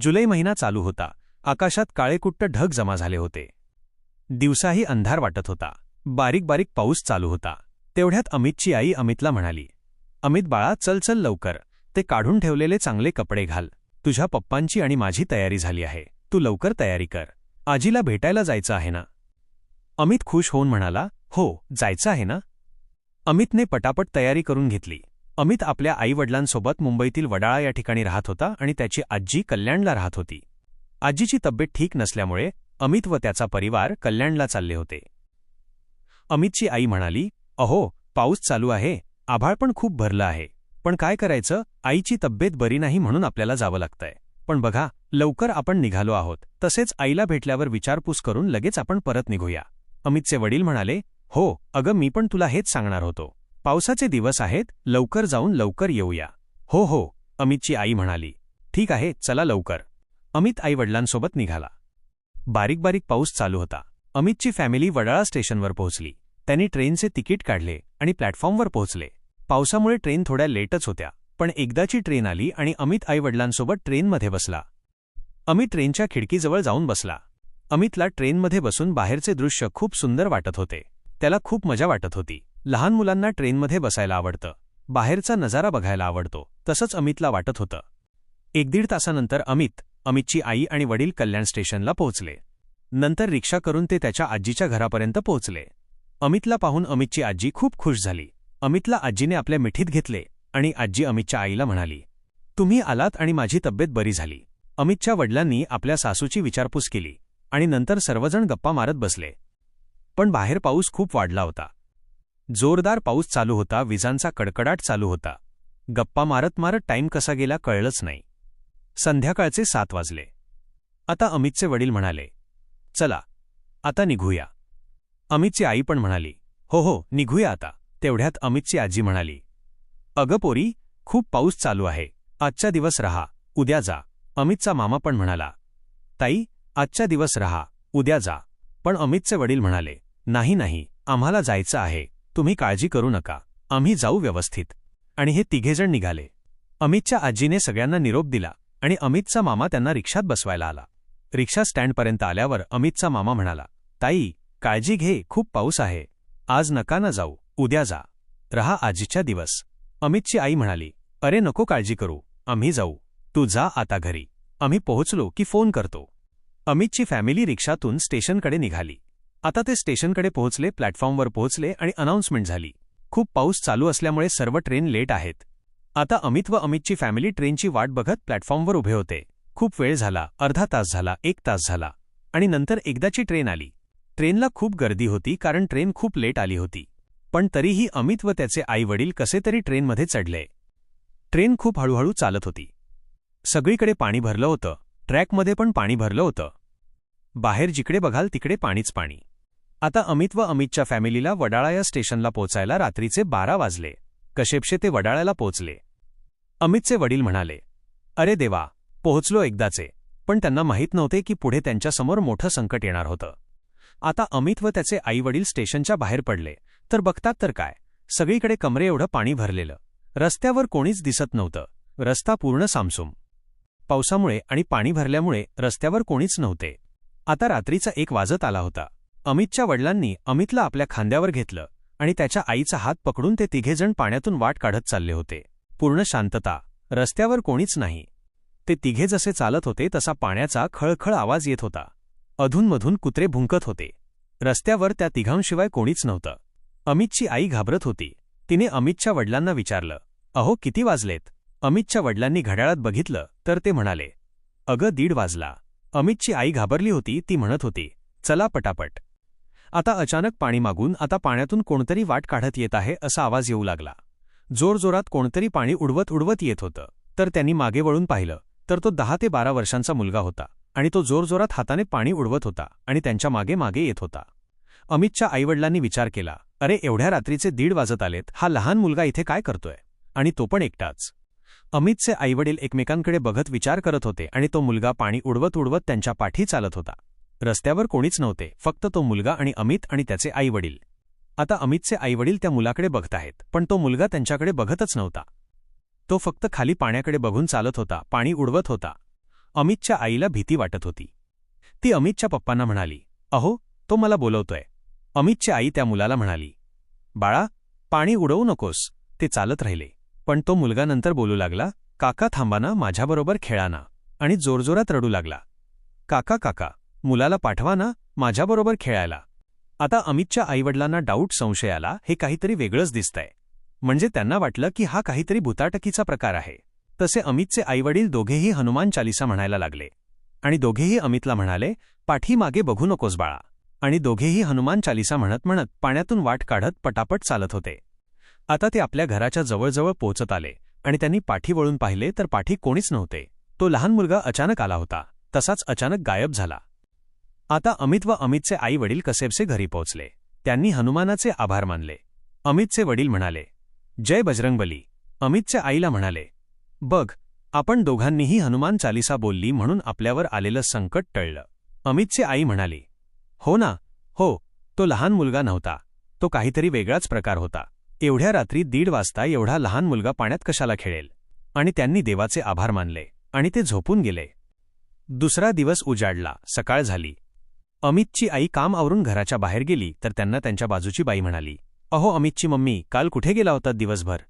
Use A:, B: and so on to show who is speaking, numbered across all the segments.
A: जुलै महिना चालू होता. आकाशात काळेकुट्ट ढग जमा झाले होते. दिवसाही अंधार वाटत होता. बारीक बारीक पाऊस चालू होता. तेवढ्यात अमितची आई अमितला म्हणाली अमित बाळा चल चल लवकर. ते काढून ठेवलेले चांगले कपडे घाल. तुझ्या पप्पांची आणि माझी तयारी झाली आहे. तू लवकर तयारी कर. आजीला भेटायला जायचं आहे ना? अमित खुश होऊन म्हणाला हो जायचं आहे ना? अमितने पटापट तयारी करून घेतली. अमित आपल्या आईवडिलांसोबत मुंबईतील वडाळा या ठिकाणी राहत होता आणि त्याची आजी कल्याणला राहत होती. आजीची तब्येत ठीक नसल्यामुळे अमित व त्याचा परिवार कल्याणला चालले होते. अमितची आई म्हणाली अहो पाऊस चालू आहे आभाळ पण खूप भरलं आहे. पण काय करायचं आईची तब्येत बरी नाही म्हणून आपल्याला जावं लागतंय. पण बघा लवकर आपण निघालो आहोत. तसेच आईला भेटल्यावर विचारपूस करून लगेच आपण परत निघूया. अमितचे वडील म्हणाले हो अगं मी पण तुला हेच सांगणार होतो. पावसाचे दिवस आहेत लवकर जाऊन लवकर येऊया. हो हो अमितची आई म्हणाली. ठीक आहे चला लवकर. अमित आईवडिलांसोबत निघाला. बारीक बारीक पाऊस चालू होता. अमितची फॅमिली वडाळा स्टेशनवर पोहोचली. त्यांनी ट्रेनचे तिकीट काढले आणि प्लॅटफॉर्मवर पोहोचले. पावसामुळे ट्रेन थोड्या लेटच होत्या पण एकदाची ट्रेन आली आणि अमित आईवडिलांसोबत ट्रेनमध्ये बसला. अमित ट्रेनच्या खिडकीजवळ जाऊन बसला. अमितला ट्रेनमध्ये बसून बाहेरचे दृश्य खूप सुंदर वाटत होते. त्याला खूप मजा वाटत होती. लहान मुलांना ट्रेनमध्ये बसायला आवडतं. बाहेरचा नजारा बघायला आवडतो. तसंच अमितला वाटत होतं. एक दीड तासानंतर अमित अमितची आई आणि वडील कल्याण स्टेशनला पोहोचले. नंतर रिक्षा करून ते त्याच्या आजीच्या घरापर्यंत पोहोचले. अमितला पाहून अमितची आजी खूप खुश झाली. अमितला आजीने आपल्या मिठीत घेतले आणि आजी अमितच्या आईला म्हणाली तुम्ही आलात आणि माझी तब्येत बरी झाली. अमितच्या वडिलांनी आपल्या सासूची विचारपूस केली आणि नंतर सर्वजण गप्पा मारत बसले. पण बाहेर पाऊस खूप वाढला होता. जोरदार पाऊस चालू होता विजांचा कडकडाट चालू होता. गप्पा मारत मारत टाईम कसा गेला कळलंच नाही. संध्याकाळचे सात वाजले. आता अमितचे वडील म्हणाले चला आता निघूया. अमितची आई पण म्हणाली हो हो निघूया आता. तेवढ्यात अमितची आजी म्हणाली अगं पोरी खूप पाऊस चालू आहे. आजच्या दिवस रहा उद्या जा. अमितचा मामा पण म्हणाला ताई आजच्या दिवस रहा उद्या जा. पण अमितचे वडील म्हणाले नाही नाही आम्हाला जायचं आहे. तुम्ही काळजी करू नका. आम्ही जाऊ व्यवस्थित. आणि हे तिघेजण निघाले. अमितच्या आजीने सगळ्यांना निरोप दिला आणि अमितचा मामा त्यांना रिक्षात बसवायला आला. रिक्षा स्टँडपर्यंत आल्यावर अमितचा मामा म्हणाला ताई काळजी घे खूप पाऊस आहे. आज नका ना जाऊ उद्या जा. रहा आजीच्या दिवस. अमितची आई म्हणाली अरे नको काळजी करू आम्ही जाऊ. तू जा आता घरी. आम्ही पोहोचलो की फोन करतो. अमितची फॅमिली रिक्षातून स्टेशनकडे निघाली. आता ते स्टेशनकडे पोहोचले प्लॅटफॉर्मवर पोहोचले आणि अनाऊन्समेंट झाली. खूप पाऊस चालू असल्यामुळे सर्व ट्रेन लेट आहेत. आता अमित व अमितची फॅमिली ट्रेनची वाट बघत प्लॅटफॉर्मवर उभे होते. खूप वेळ झाला अर्धा तास झाला एक तास झाला. आणि नंतर एकदाची ट्रेन आली. ट्रेनला खूप गर्दी होती कारण ट्रेन खूप लेट आली होती. पण तरीही अमित व त्याचे आईवडील कसे तरी ट्रेनमध्ये चढले. ट्रेन खूप हळूहळू चालत होती. सगळीकडे पाणी भरलं होतं. ट्रॅकमध्ये पण पाणी भरलं होतं. बाहेर जिकडे बघाल तिकडे पाणीच पाणी. आता अमित व अमितच्या फॅमिलीला वडाळा या स्टेशनला पोचायला रात्रीचे बारा वाजले. कशेपशे ते वडाळ्याला पोचले. अमितचे वडील म्हणाले अरे देवा पोहोचलो एकदाचे पण त्यांना माहीत नव्हते की पुढे त्यांच्यासमोर मोठं संकट येणार होतं. आता अमित व त्याचे आईवडील स्टेशनच्या बाहेर पडले तर बघतात तर काय सगळीकडे कमरे एवढं पाणी भरलेलं. रस्त्यावर कोणीच दिसत नव्हतं रस्ता पूर्ण सामसूम. पावसामुळे आणि पाणी भरल्यामुळे रस्त्यावर कोणीच नव्हते. आता रात्रीचा एक वाजत आला होता. अमितच्या वडिलांनी अमितला आपल्या खांद्यावर घेतलं आणि त्याच्या आईचा हात पकडून ते तिघेजण पाण्यातून वाट काढत चालले होते. पूर्ण शांतता. रस्त्यावर कोणीच नाही. ते तिघे जसे चालत होते तसा पाण्याचा खळखळ आवाज येत होता. अधूनमधून कुत्रे भुंकत होते. रस्त्यावर त्या तिघांशिवाय कोणीच नव्हतं. अमितची आई घाबरत होती. तिने अमितच्या वडिलांना विचारलं अहो किती वाजलेत? अमितच्या वडिलांनी घड्याळात बघितलं तर ते म्हणाले अगं दीड वाजला. अमितची आई घाबरली होती ती म्हणत होती चला पटापट. आता अचानक पाणी मागून आता पाण्यातून कोणतरी वाट काढत येत आहे असा आवाज येऊ लागला. जोरजोरात कोणतरी पाणी उडवत उडवत येत होतं. तर त्यांनी मागे वळून पाहिलं. तर तो दहा ते बारा वर्षांचा मुलगा होता आणि तो जोरजोरात हाताने पाणी उडवत होता आणि त्यांच्या मागे मागे येत होता. अमितच्या आईवडिलांनी विचार केला अरे एवढ्या रात्रीचे दीड वाजत आलेत. हा लहान मुलगा इथे काय करतोय? आणि तो पण एकटाच. अमितचे आईवडील एकमेकांकडे बघत विचार करत होते आणि तो मुलगा पाणी उडवत उडवत त्यांच्या पाठी चालत होता. रस्त्यावर कोणीच नव्हते फक्त तो मुलगा आणि अमित आणि त्याचे आईवडील. आता अमितचे आईवडील त्या मुलाकडे बघताहेत पण तो मुलगा त्यांच्याकडे बघतच नव्हता. तो फक्त खाली पाण्याकडे बघून चालत होता पाणी उडवत होता. अमितच्या आईला भीती वाटत होती. ती अमितच्या पप्पांना म्हणाली अहो तो मला बोलवतोय. अमितची आई त्या मुलाला म्हणाली बाळा पाणी उडवू नकोस. ते चालत राहिले. पण तो मुलगा नंतर बोलू लागला काका थांबाना माझ्याबरोबर खेळाना आणि जोरजोरात रडू लागला. काका काका. मुलाला पाठवा ना माझ्याबरोबर खेळायला. आता अमितच्या आईवडिलांना डाऊट संशय आला हे काहीतरी वेगळंच दिसतंय. म्हणजे त्यांना वाटलं की हा काहीतरी भुताटकीचा प्रकार आहे. तसे अमितचे आईवडील दोघेही हनुमान चालिसा म्हणायला लागले. आणि दोघेही अमितला म्हणाले पाठीमागे बघू नकोस बाळा. आणि दोघेही हनुमान चालिसा म्हणत म्हणत पाण्यातून वाट काढत पटापट चालत होते. आता ते आपल्या घराच्या जवळजवळ पोचत आले आणि त्यांनी पाठी वळून पाहिले तर पाठी कोणीच नव्हते. तो लहान मुलगा अचानक आला होता. तसाच अचानक गायब झाला. आता अमित व अमितचे आई वडील कसेबसे घरी पोहोचले. त्यांनी हनुमानाचे आभार मानले. अमितचे वडील म्हणाले जय बजरंगबली. अमितच्या आईला म्हणाले बघ आपण दोघांनीही हनुमान चालिसा बोलली म्हणून आपल्यावर आलेलं संकट टळलं. अमितची आई म्हणाली हो ना हो तो लहान मुलगा नव्हता. तो काहीतरी वेगळाच प्रकार होता. एवढ्या रात्री दीड वाजता एवढा लहान मुलगा पाण्यात कशाला खेळेल? आणि त्यांनी देवाचे आभार मानले आणि ते झोपून गेले. दुसरा दिवस उजाडला सकाळ झाली. अमितची आई काम आवरून घराच्या बाहेर गेली तर त्यांना त्यांच्या बाजूची बाई म्हणाली अहो अमितची मम्मी काल कुठे गेला होता दिवसभर?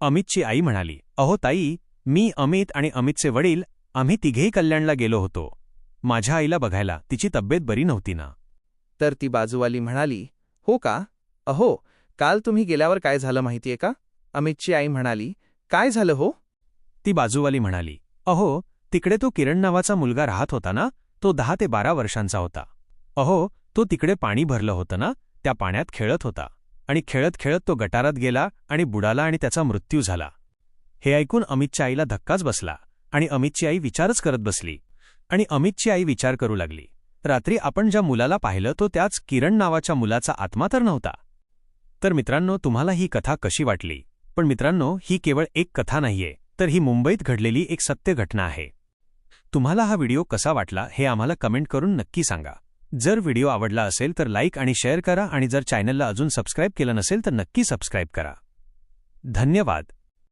A: अमितची आई म्हणाली अहो ताई मी अमित आणि अमितचे वडील आम्ही तिघेही कल्याणला गेलो होतो. माझ्या आईला बघायला तिची तब्येत बरी नव्हती ना.
B: तर ती बाजूवाली म्हणाली हो का? अहो काल तुम्ही गेल्यावर काय झालं माहितीये का? अमितची आई म्हणाली काय झालं हो?
A: ती बाजूवाली म्हणाली अहो तिकडे तो किरण नावाचा मुलगा राहत होता ना तो दहा ते बारा वर्षांचा होता. अहो तो तिकडे पाणी भरलं होतं ना त्या पाण्यात खेळत होता. आणि खेळत खेळत तो गटारात गेला आणि बुडाला आणि त्याचा मृत्यू झाला. हे ऐकून अमितच्या आईला धक्काच बसला आणि अमितची आई विचारच करत बसली. आणि अमितची आई विचार करू लागली. रात्री आपण ज्या मुलाला पाहिलं तो त्याच किरण नावाच्या मुलाचा आत्मा तर नव्हता. तर मित्रांनो तुम्हाला ही कथा कशी वाटली? पण मित्रांनो ही केवळ एक कथा नाहीये तर ही मुंबईत घडलेली एक सत्य घटना आहे. तुम्हाला हा व्हिडिओ कसा वाटला हे आम्हाला कमेंट करून नक्की सांगा. जर व्हिडिओ आवडला असेल तर लाईक आणि शेअर करा आणि जर चॅनलला अजून सबस्क्राईब केलं नसेल तर नक्की सबस्क्राईब करा. धन्यवाद.